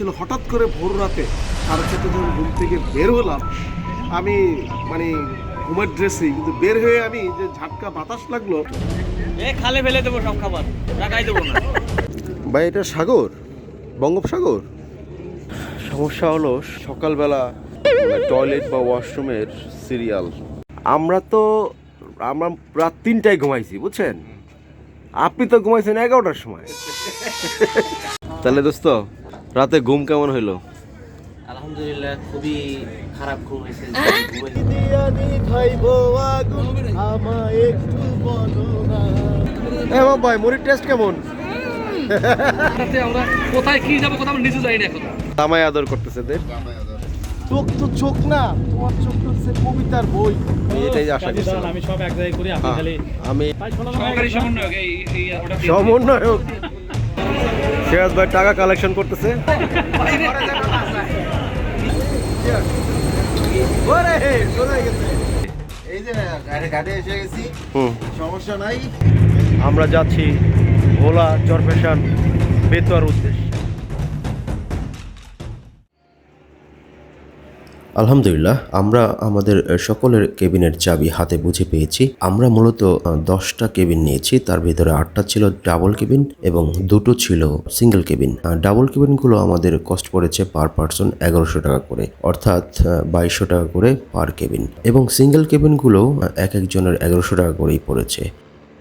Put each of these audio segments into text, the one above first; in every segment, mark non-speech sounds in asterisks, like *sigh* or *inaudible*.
ছিল হঠাৎ করে ভোর রাতে সাড়ে চারটে যখন ঘুম থেকে বের হলাম আমি মানে ঘুমের ড্রেসেই কিন্তু বের হয়ে আমি যে ঝাটকা বাতাস লাগল। এ খালে ফেলে দেবো সব খাবার টাকাই দেবো না। ভাই এটা সাগর বঙ্গোপসাগর? সমস্যা হলো সকালবেলা টয়লেট বা ওয়াশরুমের সিরিয়াল। আমরা তো আমরা রাত তিনটায় ঘুমাইছি বুঝছেন? আপনি তো ঘুমাইছেন এগারোটার সময়। তাহলে দোস্ত রাতে ঘুম কেমন হইল? আলহামদুলিল্লাহ খুবই খারাপ ঘুম হয়েছে। হ্যাঁ? ভাই মুড়ির টেস্ট কেমন? আমরা কোথায় কি যাব কোথাও নিজে যাই না এখন। তামাই আদর করতেছে দের চোখ তো চোখ না তোমার চোখ তো হচ্ছে কবিতার বই। এটাই আশা করছি। আমি সব এক জায়গায় করি আপনি খালি আমি সমন্বয়ক এই এই ওটা দিয়ে- সমন্বয়ক। সিরাজ ভাই টাকা কালেকশন করতেছে। আমরা যাচ্ছি ভোলা চরপেশান বেতুয়ার উদ্দেশ্যে। আলহামদুলিল্লাহ, আমরা আমাদের সকলের কেবিনের চাবি হাতে বুঝে পেয়েছি। আমরা মূলত দশটা কেবিন নিয়েছি, তার ভিতরে আটটা ছিল ডাবল কেবিন এবং দুটো ছিল সিঙ্গেল কেবিন। ডাবল কেবিনগুলো আমাদের কস্ট পড়েছে পার পার্সন এগারোশো টাকা করে, অর্থাৎ বাইশশো টাকা করে পার কেবিন। এবং সিঙ্গেল কেবিনগুলো এক একজনের এগারোশো টাকা করেই পড়েছে।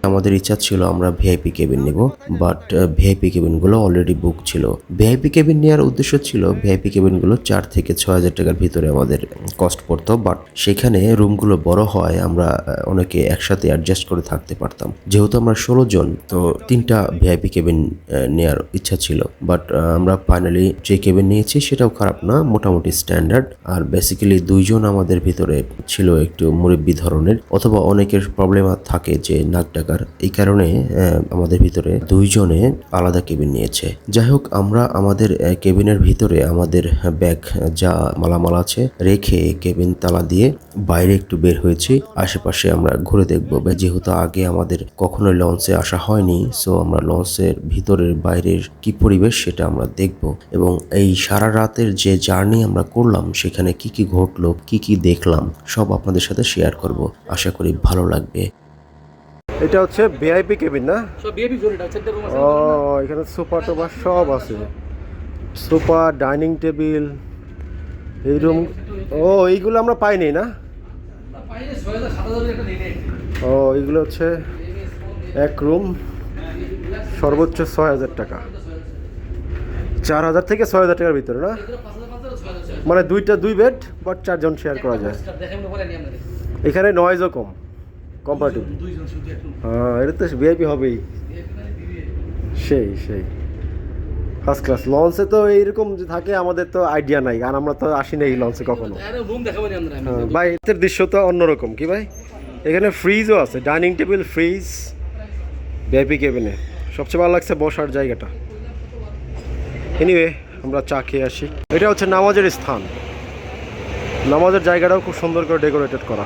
আমাদের ইচ্ছা ছিল আমরা ভিআইপি কেবিন নিব বাট ভিআইপি কেবিনগুলো অলরেডি বুক ছিল। ভিআইপি কেবিন নেওয়ার উদ্দেশ্য ছিল ভিআইপি কেবিনগুলো চার থেকে ছয় হাজার টাকার ভিতরে আমাদের কস্ট পড়তো বাট সেখানে রুমগুলো বড় হয়, আমরা অনেকে একসাথে অ্যাডজাস্ট করে থাকতে পারতাম। যেহেতু আমরা ষোলো জন, তো তিনটা ভিআইপি কেবিন নেওয়ার ইচ্ছা ছিল বাট আমরা ফাইনালি যে কেবিন নিয়েছি সেটাও খারাপ না, মোটামুটি স্ট্যান্ডার্ড আর বেসিক্যালি দুইজন আমাদের ভিতরে ছিল একটু মুরব্বী ধরনের, অথবা অনেকের প্রবলেম থাকে যে নাক ডাকার এই কারণে আমাদের ভিতরে দুইজনে আলাদা কেবিন নিয়েছে। যাই হোক, আমরা আমাদের কেবিনের ভিতরে আমাদের ব্যাগ যা মালামাল আছে, রেখে কেবিন তালা দিয়ে বাইরে একটু বের হয়েছি। আশেপাশে আমরা ঘুরে দেখব। যেহেতু আগে আমাদের কখনোই লঞ্চে আসা হয়নি, সো আমরা লঞ্চের ভিতরের বাইরের কি পরিবেশ সেটা আমরা দেখব। এবং এই সারা রাতের যে জার্নি আমরা করলাম, সেখানে কি কি ঘটলো, কি কি দেখলাম, সব আপনাদের সাথে শেয়ার করব। আশা করি ভালো লাগবে। এটা হচ্ছে ভিআইপি কেবিন না? ও এখানে সোফা টোফা সব আছে। সোফা ডাইনিং টেবিল এই রুম ও এইগুলো আমরা পাইনি না? ও এইগুলো হচ্ছে এক রুম সর্বোচ্চ ছয় হাজার টাকা। চার হাজার থেকে ছয় হাজার টাকার ভিতরে না? মানে দুইটা দুই বেড বাট চারজন শেয়ার করা যায়। এখানে নয়েজও কম। কম্পারেটিভ হ্যাঁ এটা তো ভিআইপি হবেই। সেই সেই। ফার্স্ট ক্লাস লঞ্চে তো এইরকম যে থাকে আমাদের তো আইডিয়া নাই আর আমরা তো আসি না এই লঞ্চে কখনো হ্যাঁ, ভাই এর দৃশ্য তো অন্যরকম কি ভাই? এখানে ফ্রিজও আছে ডাইনিং টেবিল ফ্রিজ ভিআইপি কেবিনে সবচেয়ে ভালো লাগছে বসার জায়গাটা। এনিওয়ে আমরা চা খেয়ে আসি। এটা হচ্ছে নামাজের স্থান। নামাজের জায়গাটাও খুব সুন্দর করে ডেকোরেটেড করা।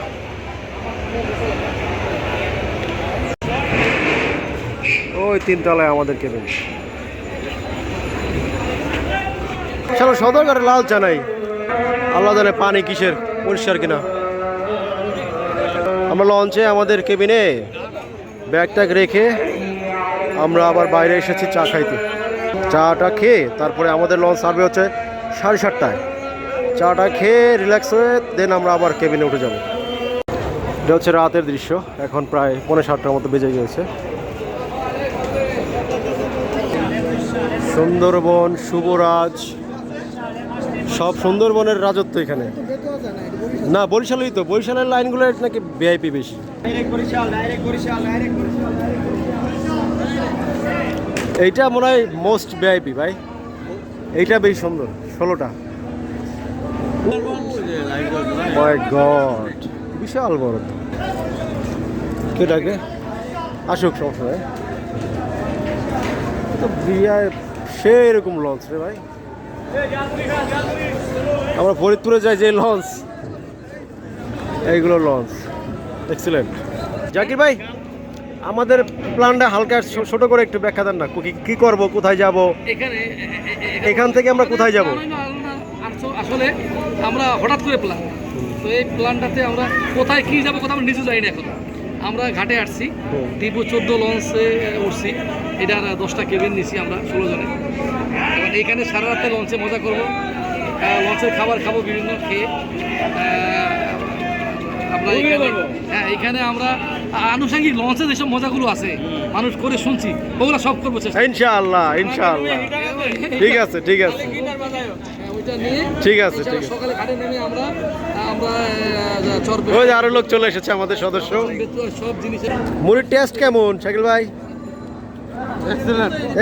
ওই তিনতলায় আমাদের কেবিন চলো সদরকারে লাল চা নাই। আল্লাহ জানে পানি কিসের, পরিষ্কার কিনা। আমরা লঞ্চে আমাদের কেবিনে ব্যাগ ট্যাগ রেখে আমরা আবার বাইরে এসেছি চা খাইতে। চাটা খেয়ে তারপরে আমাদের লঞ্চ সার্ভে হচ্ছে সাড়ে সাতটায়। চাটা খেয়ে রিল্যাক্স হয়ে দেন আমরা আবার কেবিনে উঠে যাব। এটা হচ্ছে রাতের দৃশ্য, এখন প্রায় পনেরো সাতটার মতো বেজে গিয়েছে। সুন্দরবন, শুভরাজ, সব সুন্দরবনের রাজত্ব এখানে। না, বরিশালেই তো। বরিশালের লাইনগুলো নাকি ভিআইপি বেশি। এইটা মনে হয় মোস্ট ভিআইপি ভাই। এইটা বেশ সুন্দর, ষোলোটা। গড বিশাল বড়। কে ডাকে? আসুক, সমস্যা তো বিআই সে এরকম লঞ্চ রে ভাই। আমরা ফরিদপুরে যাই যে লঞ্চ এইগুলো লঞ্চ এক্সিলেন্ট জাকির ভাই আমাদের প্ল্যানটা হালকা ছো- ছোট করে একটু ব্যাখ্যা দেন না। কি- কি করব কোথায় যাব? এখানে এখান থেকে আমরা কোথায় যাব? না, না, না, আসলে- আসলে আমরা হঠাৎ করে প্ল্যান তো এই প্ল্যানটাতে আমরা কোথায় কি যাব কোথাও আমরা নিজে যাই না এখন। আমরা ঘাটে আসছি। টিপু চোদ্দ লঞ্চে উঠছি। এটার দশটা কেবিন নিছি আমরা ষোলো জনে। এইখানে সারা রাতে লঞ্চে মজা করব। লঞ্চের খাবার খাব বিভিন্ন খেয়ে। আমরা এখানে হ্যাঁ এখানে আমরা আনুষঙ্গিক লঞ্চে যেসব মজাগুলো আছে মানুষ করে শুনছি ওগুলো সব করব ইনশাআল্লাহ ইনশাআল্লাহ। ঠিক আছে ঠিক আছে। হ্যাঁ, ঠিক আছে, ঠিক আছে। সকালে ঘাটে নেমে আমরা ওই আরও লোক চলে এসেছে আমাদের সদস্য। মুড়ির টেস্ট কেমন শাকিল ভাই?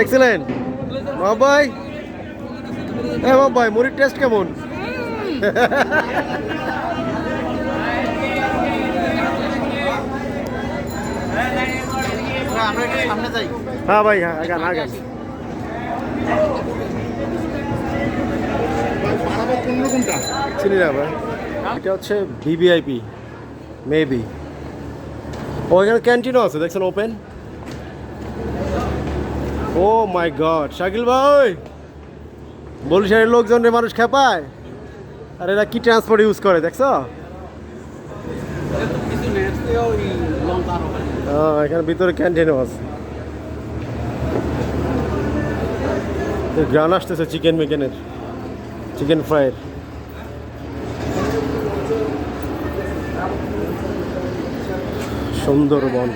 এক্সেলেন্ট মহাব ভাই। হ্যাঁ মহাব ভাই মুড়ির টেস্ট কেমন? হ্যাঁ ভাই হ্যাঁ আগান আগান। চিনি না ভাই। এটা হচ্ছে ভিভিআইপি মেবি ও এখানে ক্যান্টিনও আছে দেখছেন open oh my god Shakil ভাই! বরিশালের লোকজন রে মানুষ খেপায়। আর এরা কি ট্রান্সপোর্ট ইউজ করে দেখছ? এখানে ভিতরে ক্যান্টিনও আছে। গ্রান আসতেছে চিকেন মিকেনের চিকেন ফ্রাইয়ের সুন্দরবন।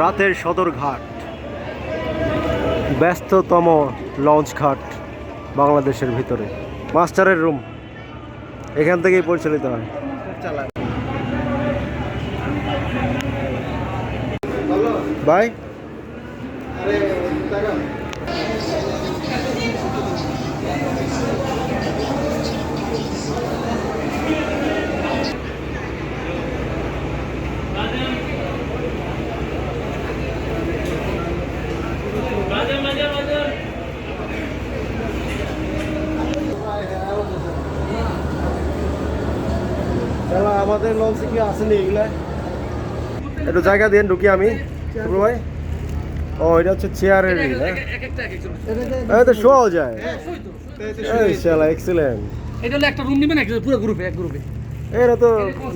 রাতের সদরঘাট। ব্যস্ততম লঞ্চ ঘাট বাংলাদেশের ভিতরে। মাস্টারের রুম। এখান থেকেই পরিচালিত হয়। বাই আমাদের লঞ্চে কি আসেনি এগুলা। একটু জায়গা দিয়ে ঢুকি আমি। ভাই? ও এটা হচ্ছে চেয়ারের তো শোয়াও যায়। শালা এক্সিলেন্ট এটা একটা রুম নেবেন পুরো গ্রুপে এক গ্রুপে এরা তো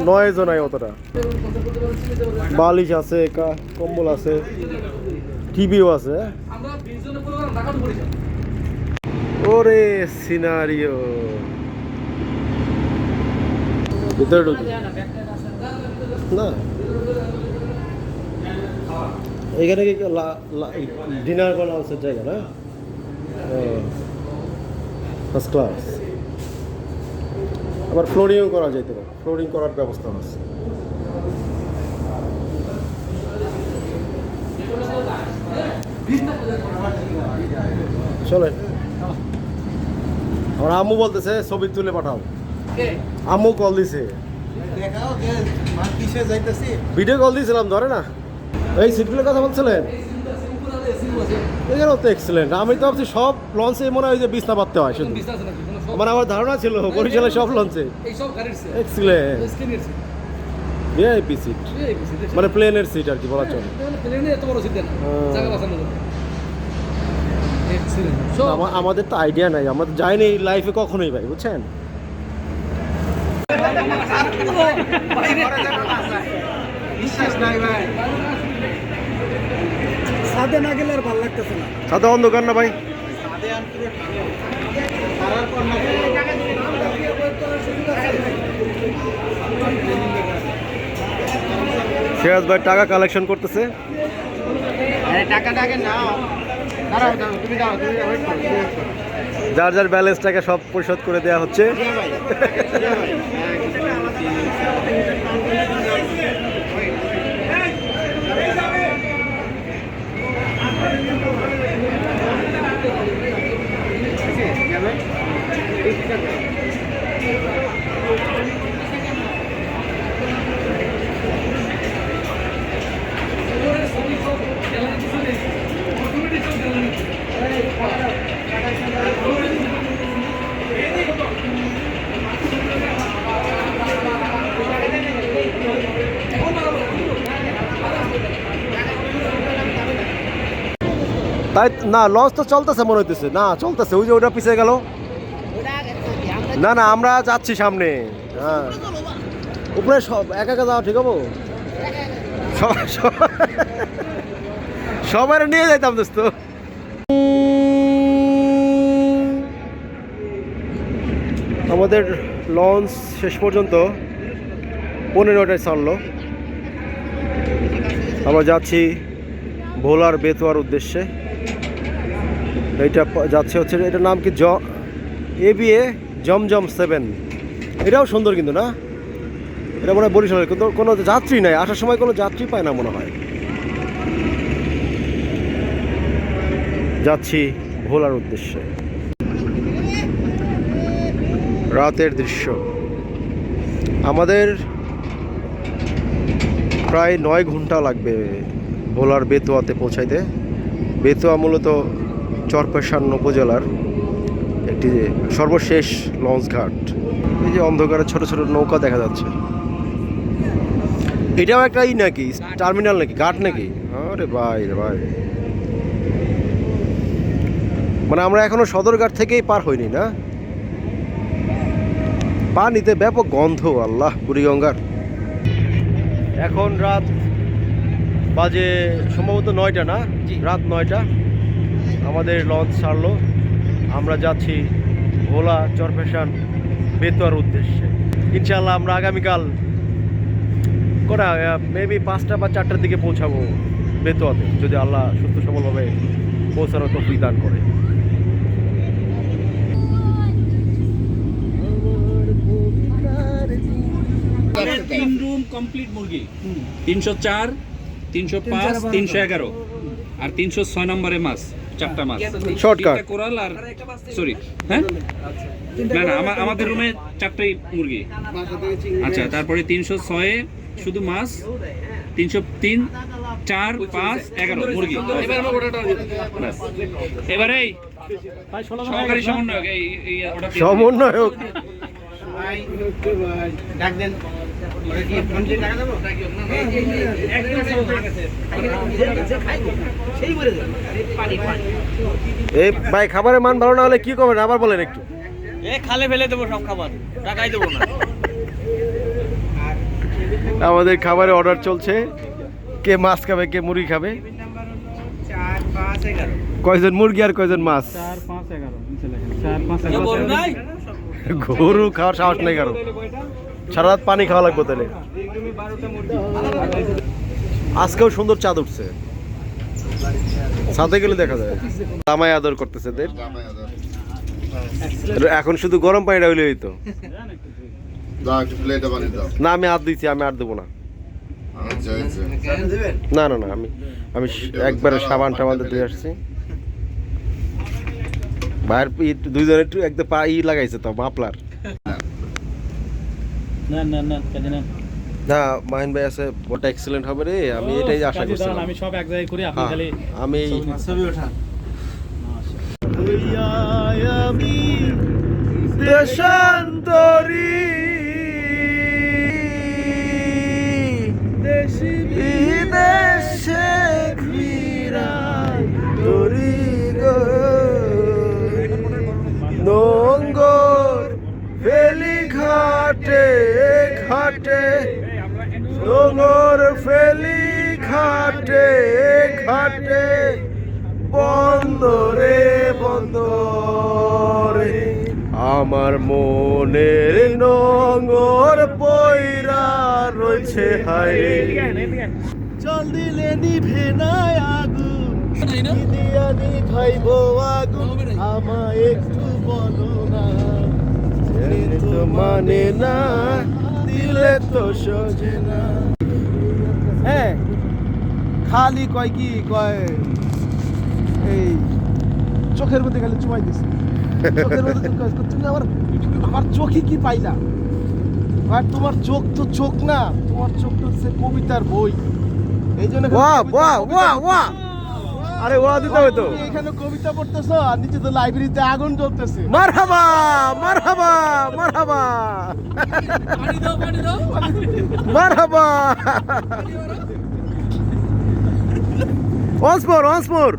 নয় জনাই অতটা। বালিশ আছে কম্বল আছে টিভিও আছে বরিশাল ওরে সিনারিও। ভিতরে ঢুকি না। এখানে কি ডিনার করা হচ্ছে জায়গা, না? ফার্স্ট ক্লাস আবার ফ্লোরিংও করা যেতে পারে। ফ্লোরিং করার ব্যবস্থা আছে। চলে আমার আম্মু বলতেছে, ছবি তুলে পাঠাও। আম্মু কল দিছে। ভিডিও কল দিয়েছিলাম ধরে না? এই সিটগুলোর কথা বলছিলেন? তো এক্সেলেন্ট আমি তো ভাবছি সব লঞ্চে মনে হয় যে বিছনা পাততে হয় শুধু। আমার আমার ধারণা ছিল বরিশালের সব লঞ্চে এক্সেলেন্ট ভিআইপি সিট মানে প্লেনের সিট আর কি বলা চলে হ্যাঁ। আমাদের তো আইডিয়া নাই। আমাদের যায়নি লাইফে কখনোই ভাই বুঝছেন? না গেলে আর ভালো লাগতেছে না। সাথে অন্ধকার না ভাই? সিরাজ ভাই টাকা কালেকশন করতেছে। টাকাটা আগে নাও। যার যার ব্যালেন্স টাকা সব পরিশোধ করে দেওয়া হচ্ছে। তাই না লঞ্চ তো চলতেছে মনে হইতেছে। না, চলতেছে। ওই যে ওটা পিছিয়ে গেল। না না, আমরা যাচ্ছি সামনে। হ্যাঁ। উপরে সব একা একা যাওয়া ঠিক হব? সবাই নিয়ে যাইতাম দোস্ত। আমাদের লঞ্চ শেষ পর্যন্ত পনেরোটায় ছাড়লো। আমরা যাচ্ছি ভোলার বেতোয়ার উদ্দেশ্যে। এইটা যাচ্ছে হচ্ছে এটার নাম কি জ A B A Zamzam seven. এটাও সুন্দর কিন্তু না? এটা মনে হয় বরিশালের, কিন্তু কোনো যাত্রী নাই, আসার সময় কোনো যাত্রী পায় না মনে হয়। যাচ্ছি ভোলার উদ্দেশ্যে। রাতের দৃশ্য। আমাদের প্রায় নয় ঘণ্টা লাগবে ভোলার বেতোয়াতে পৌঁছাইতে। বেতোয়া মূলত চরপেশান উপজেলার একটি সর্বশেষ লঞ্চ ঘাট। এই যে অন্ধকারে ছোট ছোট নৌকা দেখা যাচ্ছে। এটাও একটা ই নাকি? টার্মিনাল নাকি? ঘাট নাকি? আরে ভাই রে ভাই। মানে আমরা এখনও সদরঘাট থেকেই পার হইনি না? পানিতে ব্যাপক গন্ধ আল্লাহ বুড়িগঙ্গার। এখন রাত বাজে সম্ভবত নয়টা না? রাত নয়টা। আমাদের লঞ্চ ছাড়লো আমরা যাচ্ছি ভোলা চরপেশান বেতোয়ার উদ্দেশ্যে। ইনশাল্লাহ আমরা আগামীকাল কটা মেবি পাঁচটা বা চারটার দিকে পৌঁছাবো বেতোয়াতে যদি আল্লাহ সুস্থ সবলভাবে পৌঁছানোর তো দান করে। তিন রুম কমপ্লিট মুরগি। তিনশো চার তিনশো পাঁচ তিনশো এগারো। আর তিনশো ছয় নম্বরে মাছ চারটা মাছ. তিনটা কোরাল আর সরি হ্যাঁ? না না আমা- আমাদের রুমে চারটাই মুরগি। আচ্ছা তারপরে তিনশো ছয়ে শুধু মাছ তিনশো তিন চার পাঁচ এগারো মুরগি। এবার সহকারী সমন্বয়ক। সমন্বয়ক। ডাক দেন। এই ভাই খাবারের মান ভালো না হলে কি করবেন? আবার বলেন একটু। এ খালে ফেলে দেবো সব খাবার। টাকাই দেবো না। আমাদের খাবারের অর্ডার চলছে। কে মাছ খাবে কে মুরগি খাবে? কয়জন মুরগি আর কয়জন মাছ? গরু গরু খাওয়ার সাহস নেই কারও। সারা রাত পানি খাওয়া লাগবে তাহলে। আজকেও সুন্দর চাঁদ উঠছে। ছাদে গেলে দেখা যায়। জামাই আদর করতেছে এখন শুধু গরম পানিটা হইলে হইতো। না, আমি আর দিচ্ছি আমি আর দেবো না। না না না, আমি আমি একবারে সাবান টাবান দিয়ে আসছি। ই- দুইজনে একটু একদম পা ই লাগাইছে তো, মাপলার। না না না কাজে না না মাহিন ভাই আছে ওটা এক্সেলেন্ট হবে রে আমি এটাই আশা করছিলাম। আমি সব এক জায়গায় করি আপনি হ্যাঁ, খালি আমি ছবি ওঠা আমি দেশান্তরী। বিদেশে ঘাটে ঘাটে নোঙ্গর ফেলি ঘাটে ঘাটে বন্দরে বন্দরে। আমার মনের নোঙ্গর পয়রা রয়েছে হায় জল দিলে নিভে নাই আগুন কি দিয়া নিভাইব আগুন আমায় একটু বলো না। ছেড়ে তো মানে না দিলে তো সোজে না। হ্যাঁ খালি কয় কি কয় এই চোখের মধ্যে খালি চুমাই দিছে। চোখের মধ্যে কয়, তুমি আমার আমার চোখে কি পাইলা? আর তোমার চোখ তো চোখ না তোমার চোখ তো হচ্ছে কবিতার বই। এই জন্য। আরে ওয়া দিতে হবে তো। এখানে কবিতা পড়তেছো আর নিচে তো লাইব্রেরিতে আগুন জ্বলতেছে। মারহাবা মারহাবা মারহাবা। মারহাবা। once more once more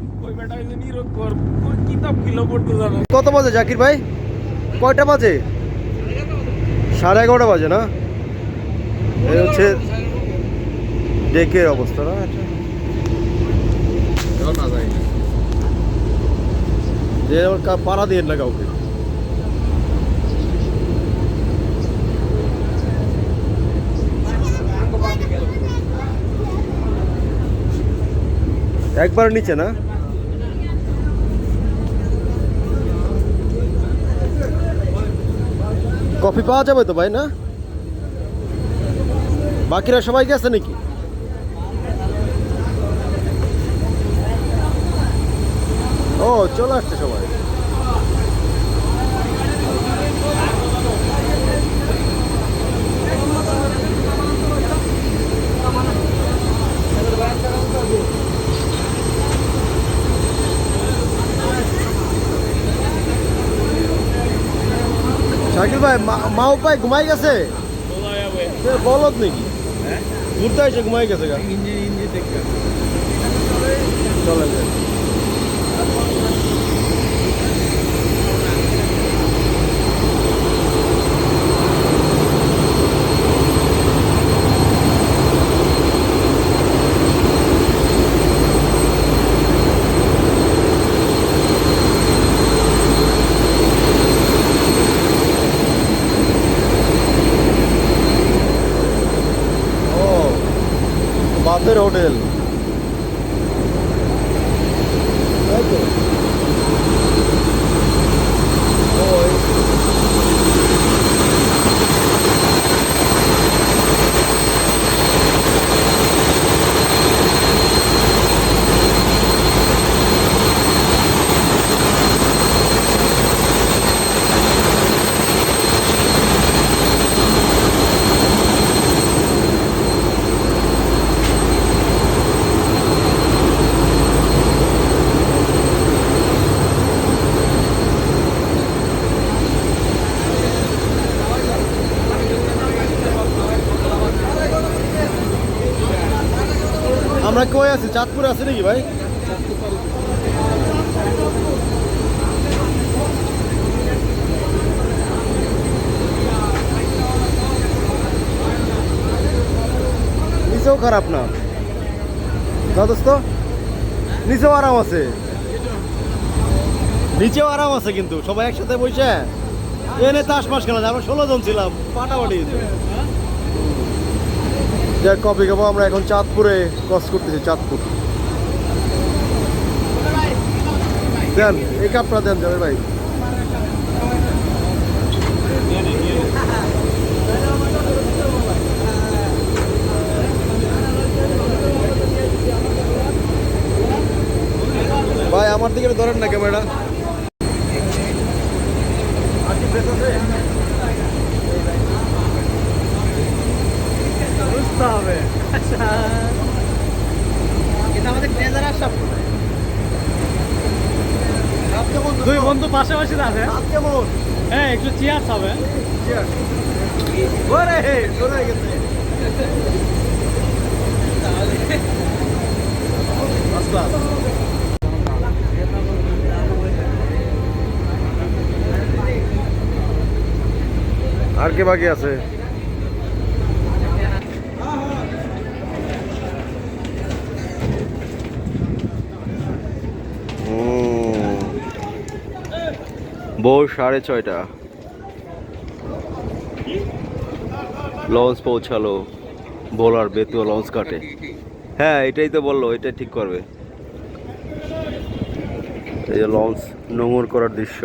কত বাজে জাকির ভাই? কয়টা বাজে? সাড়ে এগারোটা বাজে না? এই হচ্ছে ডেকের অবস্থা না আচ্ছা যে কা- পাড়া দিয়ে না কাউকে। একবার নিচে না? কফি পাওয়া যাবে তো ভাই, না? বাকিরা সবাই গেছে নাকি? ও চলে আসছে সবাই। শাকিল ভাই মা- উপায় ঘুমাই গেছে? বলত নাকি? ঘুরতে এসে ঘুমাই গেছে চলে যায় ও বাসের হোটেল তাই তো ও, এই- আমরা কই আছি? চাঁদপুরে আছি নাকি ভাই? নিচেও খারাপ না। দোস্ত নিচেও আরাম আছে। নিচেও আরাম আছে কিন্তু, সবাই একসাথে বসে। এনে তাস মাস খেলা। আমরা ষোলো জন ছিলাম, পাটাপাটি। যাক কপি খাব আমরা এখন চাঁদপুরে ক্রস করতেছি, চাঁদপুর। দেন, এই কাপটা দেন যাবে ভাই। ভাই, আমার দিকে ধরেন না ক্যামেরা বুঝতে হবে কিন্তু আমাদের ট্রেজার সব দুই বন্ধু পাশাপাশি আছে কেমন হ্যাঁ একটু চেয়ার্স হবে। আর কে বাকি আছে। ভোর সাড়ে ছয়টা। লঞ্চ পৌঁছালো, বোলার বেতুয়া লঞ্চ কাটে হ্যাঁ এটাই তো বলল, এটা ঠিক করবে। এই যে লঞ্চ নোংর করার দৃশ্য।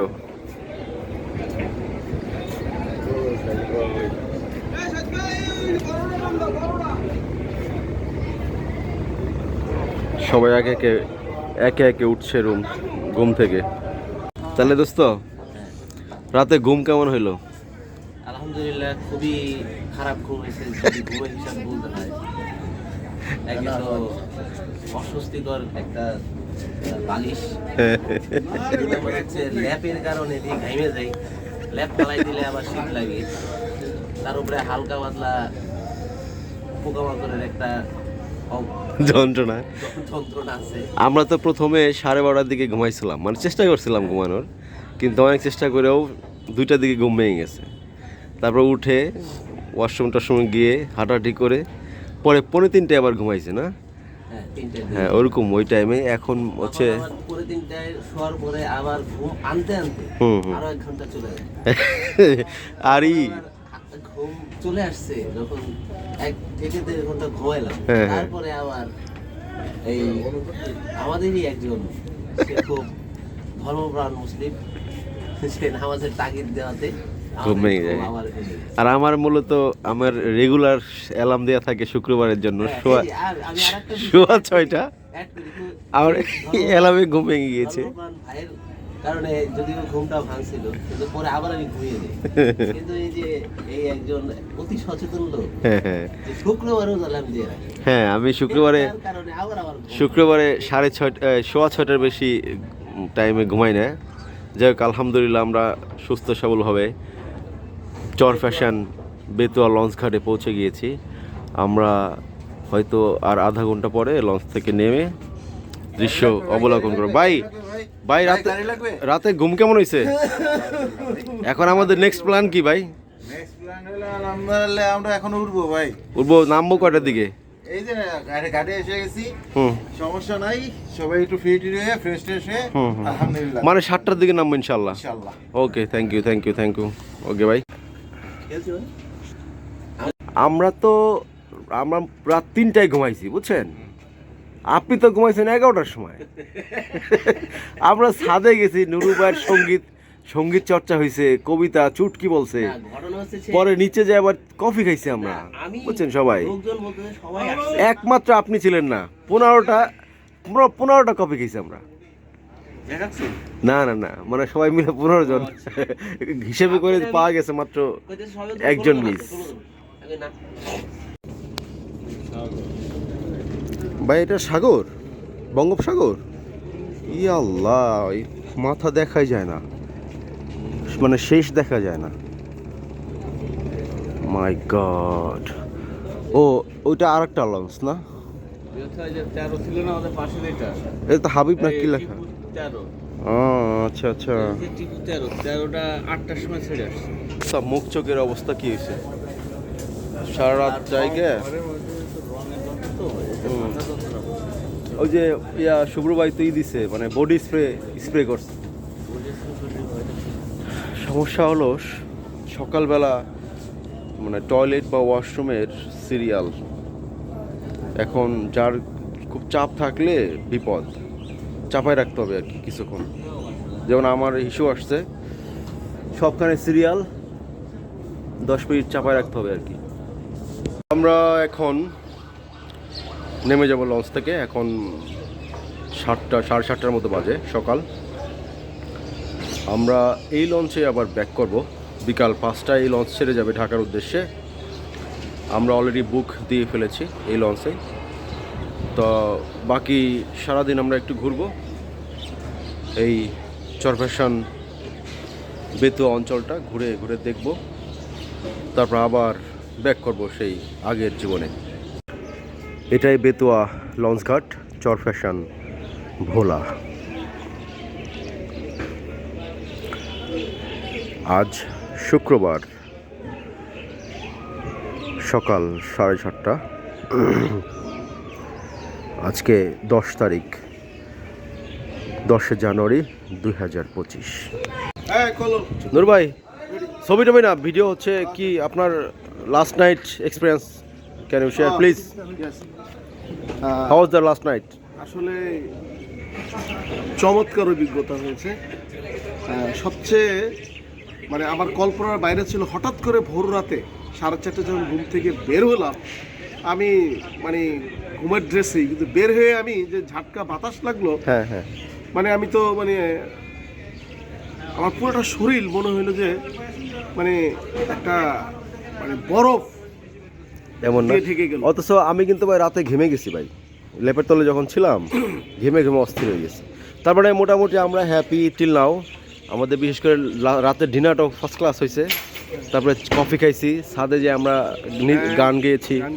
সবাই একে একে একে একে উঠছে রুম, ঘুম থেকে। তাহলে দোস্ত, রাতে ঘুম কেমন হইল? আলহামদুলিল্লাহ, খুবই খারাপ ঘুম হয়েছে যদি ঘুমের হিসাব বলতে হয়। একে তো অস্বস্তিকর একটা বালিশ। হচ্ছে ল্যাপের কারণে যে ঘাইমে যাই। ল্যাপ ফালাই দিলে আবার শীত লাগে। তার উপরে হালকা পাতলা পোকামাকড়ের একটা যন্ত্রণা। যন্ত্রণা আছে। আমরা তো প্রথমে সাড়ে বারোটার দিকে ঘুমাইছিলাম। মানে চেষ্টা করছিলাম ঘুমানোর কিন্তু অনেক চেষ্টা করেও দুইটার দিকে ঘুম ভেঙে গেছে। তারপর উঠে ওয়াশরুম টশরুমে গিয়ে হাঁটাহাঁটি করে পরে পনেরো তিনটে আবার ঘুমাইছে না হ্যাঁ হ্যাঁ ওরকম ওই টাইমে এখন হচ্ছে পরে পরে আবার ঘুম আনতে আনতে হুম, হুম। এক ঘণ্টা চলে যায় *laughs* আর ই ঘুম চলে আসছে যখন এক থেকে দেড় ঘণ্টা ঘুমাইলাম হ্যাঁ, হ্যাঁ। তারপরে আবার এই আমাদেরই একজন সে খুব ধর্মপ্রাণ মুসলিম সে নামাজের তাগিদ দেওয়াতে ঘুম ভেঙে যায়। আর আমার মূলত আমার রেগুলার অ্যালার্ম দেওয়া থাকে শুক্রবারের জন্য। হ্যাঁ, শোয়া শোয়া ছয়টা। আমার অ্যালার্মে ঘুম ভেঙে গিয়েছে। কারণে যদিও ঘুমটা ভাঙছিল কিন্তু পরে আবার আমি ঘুমিয়ে যাই। *laughs* কিন্তু এই যে এই একজন অতি সচেতন লোক হ্যাঁ হ্যাঁ। অ্যালার্ম দিয়ে রাখে। হ্যাঁ আমি শুক্রবারে। শুক্রবারে সাড়ে ছয়টা সোয়া ছয়টার বেশি টাইমে ঘুমাই না। যাই হোক আলহামদুলিল্লাহ আমরা সুস্থ সবলভাবে চর ফ্যাশন বেতুয়া লঞ্চ ঘাটে পৌঁছে গিয়েছি। আমরা হয়তো আর আধা ঘণ্টা পরে লঞ্চ থেকে নেমে দৃশ্য অবলোকন করব। ভাই ভাই রাতে রাতে ঘুম কেমন হয়েছে *laughs* এখন আমাদের নেক্সট প্ল্যান কি ভাই? আমরা এখন উঠবো ভাই। উঠবো নামবো কয়টার দিকে? এই যে ঘাটে এসে গেছি। হুম। সমস্যা নাই সবাই একটু ফ্রি হয়ে ফ্রেশ ট্রেশ হয়ে হুম, হুম। আলহামদুলিল্লাহ। মানে সাতটার দিকে নামবো ইনশাল্লাহ okay thank you thank you thank you okay ভাই? আমরা তো আমরা রাত তিনটায় ঘুমাইছি বুঝছেন? আপনি তো ঘুমাইছেন এগারোটার সময়। আমরা ছাদে গেছি নুরু ভাইয়ের সংগীত সংগীত চর্চা হয়েছে কবিতা চুটকি বলছে। পরে নিচে যাই আবার কফি খাইছি আমরা বুঝছেন সবাই? একমাত্র আপনি ছিলেন না পনেরোটা পনেরোটা কফি খাইছি আমরা। না না না মানে সবাই মিলে পনেরো জন হিসেবে করে পাওয়া গেছে মাত্র একজন না। ভাই এটা সাগর? বঙ্গোপসাগর? ই আল্লাহ মাথা দেখাই যায় না। মানে শেষ দেখা যায় না। মাই গড ও ওইটা আর একটা লঞ্চ না? তেরো ছিল না এটা হাবিব না কি লেখা? তেরো। ও আচ্ছা আচ্ছা। টিপু তেরো তেরোটা আটটার সময় ছেড়ে আসছে। সব মুখ চোখের অবস্থা কি হয়েছে? সারা রাত জায়গা ওই যে ইয়া শুভ্রবাই তুই দিছে মানে বডি স্প্রে স্প্রে করছে। সমস্যা হলো সকালবেলা মানে টয়লেট বা ওয়াশরুমের সিরিয়াল। এখন যার খুব চাপ থাকলে বিপদ। চাপায় রাখতে হবে আর কি কিছুক্ষণ। যেমন আমার ইস্যু আসছে, সবখানে সিরিয়াল দশ মিনিট চাপায় রাখতে হবে আর কি। আমরা এখন নেমে যাব লঞ্চ থেকে, এখন সাতটা, সাড়ে সাতটার মতো বাজে সকাল। আমরা এই লঞ্চে আবার ব্যাক করব। বিকাল পাঁচটায় এই লঞ্চ ছেড়ে যাবে ঢাকার উদ্দেশ্যে। আমরা অলরেডি বুক দিয়ে ফেলেছি এই লঞ্চে। তো বাকি সারাদিন আমরা একটু ঘুরবো। এই চরফ্যাশন বেতুয়া অঞ্চলটা ঘুরে ঘুরে দেখব। তারপর আবার ব্যাক করব সেই আগের জীবনে। এটাই বেতুয়া লঞ্চঘাট চরফ্যাশন ভোলা। আজ শুক্রবার সকাল সাড়ে সাতটা। আজকে দশ তারিখ দশে জানুয়ারি দুই হাজার পঁচিশ। হ্যাঁ নূর ভাই ছবি টবি না ভিডিও হচ্ছে কি আপনার last night experience can you share please how was the last night আসলে চমৎকার অভিজ্ঞতা হয়েছে। সবচেয়ে মানে আমার কল্পনার বাইরে ছিল হঠাৎ করে ভোর রাতে সাড়ে চারটে যখন ঘুম থেকে বের হলাম আমি মানে ঘুমের ড্রেসেই কিন্তু বের হয়ে আমি যে ঝাটকা বাতাস লাগল হ্যাঁ হ্যাঁ। মানে আমি তো মানে আমার পুরোটা শরীর মনে হইল যে মানে একটা মানে বরফ এমন না। অথচ আমি কিন্তু ভাই রাতে ঘেমে গেছি ভাই। লেপের তলে যখন ছিলাম ঘেমে ঘেমে অস্থির হয়ে গেছে। তারপরে মোটামুটি আমরা হ্যাপি টিল নাও আমাদের বিশেষ করে রাতের ডিনারটাও ফার্স্ট ক্লাস হয়েছে তারপরে কফি খাইছি সাদে যে আমরা নি- গান গেয়েছি। হ্যাঁ।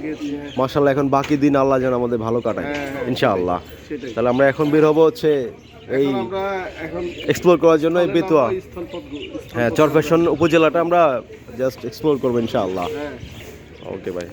মাসাল্লাহ এখন বাকি দিন আল্লাহ যেন আমাদের ভালো কাটায় হ্যাঁ, হ্যাঁ, ইনশাআল্লাহ। তাহলে আমরা এখন বের হব হচ্ছে এই এক্সপ্লোর করার জন্য এই বেতুয়া। হ্যাঁ চরফ্যাশন উপজেলাটা আমরা জাস্ট এক্সপ্লোর করব ইনশাআল্লাহ। হ্যাঁ। ওকে ভাই